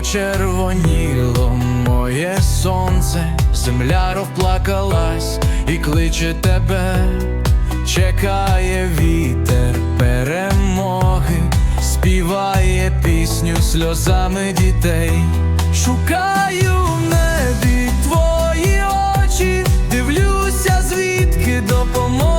Почервоніло моє сонце, земля розплакалась і кличе тебе, чекає вітер перемоги, співає пісню сльозами дітей. Шукаю в небі твої очі, дивлюся, звідки допомога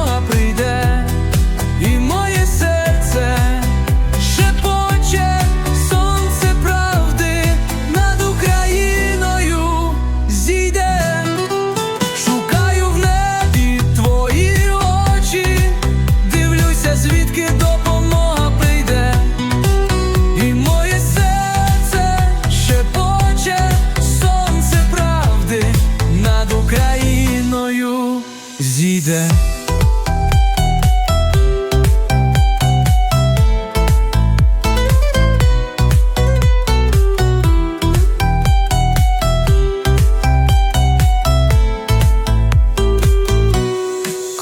зійде.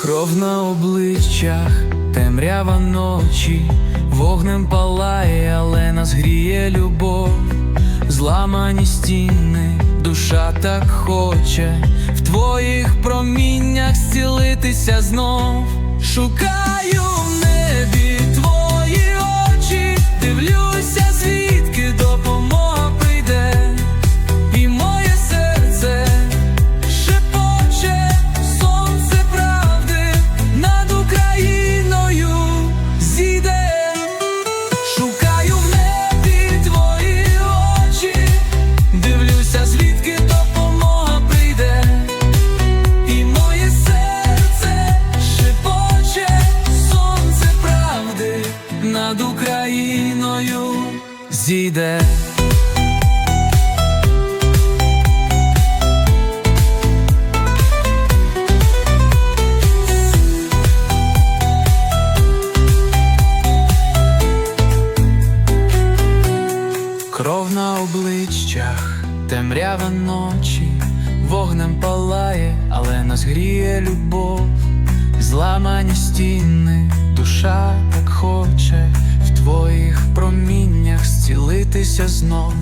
Кров на обличчях, темрява ночі, вогнем палає, але нас гріє любов, зламані стіни, душа так хоче в твоїх проміннях зцілитися знов. Шукаю в небі твої очі, дивлюся, звідки зійде. Кров на обличчях, темрява ночі, вогнем палає, але нас гріє любов, зламані стіни, душа зцілитися знов.